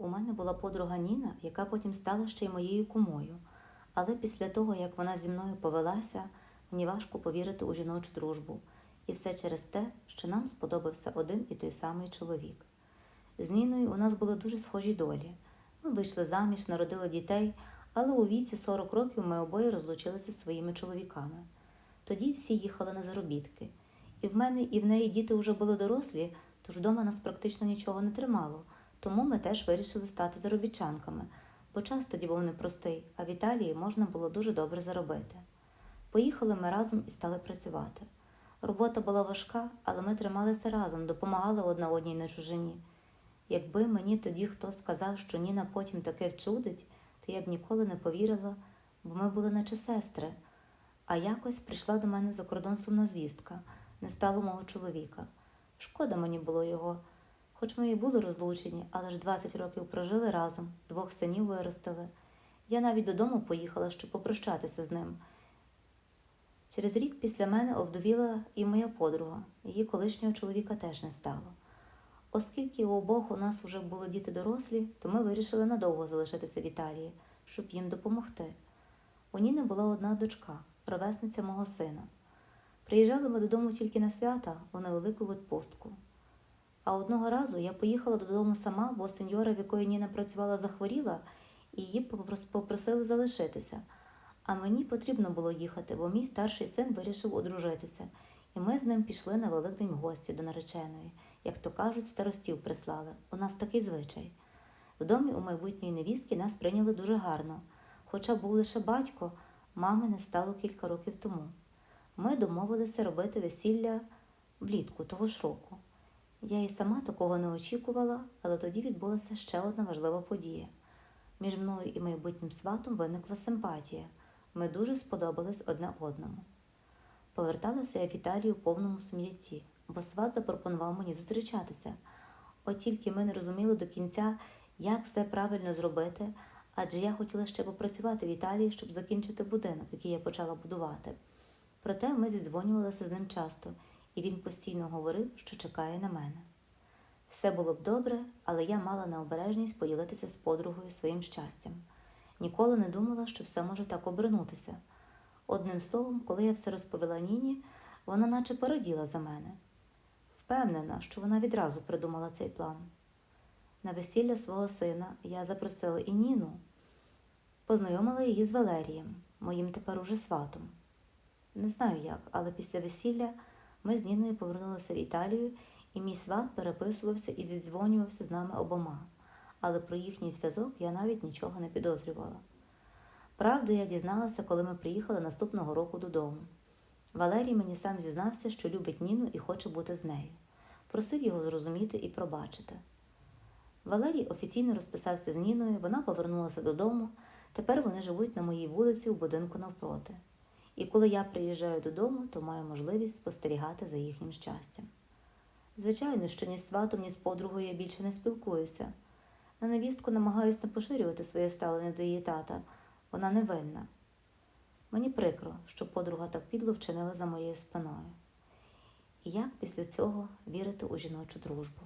У мене була подруга Ніна, яка потім стала ще й моєю кумою. Але після того, як вона зі мною повелася, мені важко повірити у жіночу дружбу. І все через те, що нам сподобався один і той самий чоловік. З Ніною у нас були дуже схожі долі. Ми вийшли заміж, народили дітей, але у віці 40 років ми обоє розлучилися зі своїми чоловіками. Тоді всі їхали на заробітки. І в мене, і в неї діти вже були дорослі, тож вдома нас практично нічого не тримало. Тому ми теж вирішили стати заробітчанками, бо час тоді був непростий, а в Італії можна було дуже добре заробити. Поїхали ми разом і стали працювати. Робота була важка, але ми трималися разом, допомагали одна одній на чужині. Якби мені тоді хто сказав, що Ніна потім таке вчудить, то я б ніколи не повірила, бо ми були наче сестри. А якось прийшла до мене за кордон сумна звістка, не стало мого чоловіка. Шкода мені було його. Хоч ми і були розлучені, але ж 20 років прожили разом, двох синів виростили. Я навіть додому поїхала, щоб попрощатися з ним. Через рік після мене обдовіла і моя подруга, її колишнього чоловіка теж не стало. Оскільки у обох у нас вже були діти дорослі, то ми вирішили надовго залишитися в Італії, щоб їм допомогти. У Ніни була одна дочка, ровесниця мого сина. Приїжджали ми додому тільки на свята у невелику відпустку. А одного разу я поїхала додому сама, бо сеньора, в якої Ніна працювала, захворіла, і її попросили залишитися. А мені потрібно було їхати, бо мій старший син вирішив одружитися, і ми з ним пішли на Великдень в гості до нареченої. Як то кажуть, старостів прислали. У нас такий звичай. В домі у майбутньої невістки нас прийняли дуже гарно. Хоча був лише батько, мами не стало кілька років тому. Ми домовилися робити весілля влітку того ж року. Я і сама такого не очікувала, але тоді відбулася ще одна важлива подія. Між мною і майбутнім сватом виникла симпатія. Ми дуже сподобались одне одному. Поверталася я в Італію в повному сум'ятті, бо сват запропонував мені зустрічатися. От тільки ми не розуміли до кінця, як все правильно зробити, адже я хотіла ще попрацювати в Італії, щоб закінчити будинок, який я почала будувати. Проте ми зідзвонювалися з ним часто, і він постійно говорив, що чекає на мене. Все було б добре, але я мала необережність поділитися з подругою своїм щастям. Ніколи не думала, що все може так обернутися. Одним словом, коли я все розповіла Ніні, вона наче пораділа за мене. Впевнена, що вона відразу придумала цей план. На весілля свого сина я запросила і Ніну, познайомила її з Валерієм, моїм тепер уже сватом. Не знаю як, але після весілля ми з Ніною повернулися в Італію, і мій сват переписувався і зідзвонювався з нами обома, але про їхній зв'язок я навіть нічого не підозрювала. Правду я дізналася, коли ми приїхали наступного року додому. Валерій мені сам зізнався, що любить Ніну і хоче бути з нею. Просив його зрозуміти і пробачити. Валерій офіційно розписався з Ніною, вона повернулася додому. Тепер вони живуть на моїй вулиці у будинку навпроти. І коли я приїжджаю додому, то маю можливість спостерігати за їхнім щастям. Звичайно, що ні з сватом, ні з подругою я більше не спілкуюся. На невістку намагаюся не поширювати своє ставлення до її тата, вона невинна. Мені прикро, що подруга так підло вчинила за моєю спиною. І як після цього вірити у жіночу дружбу?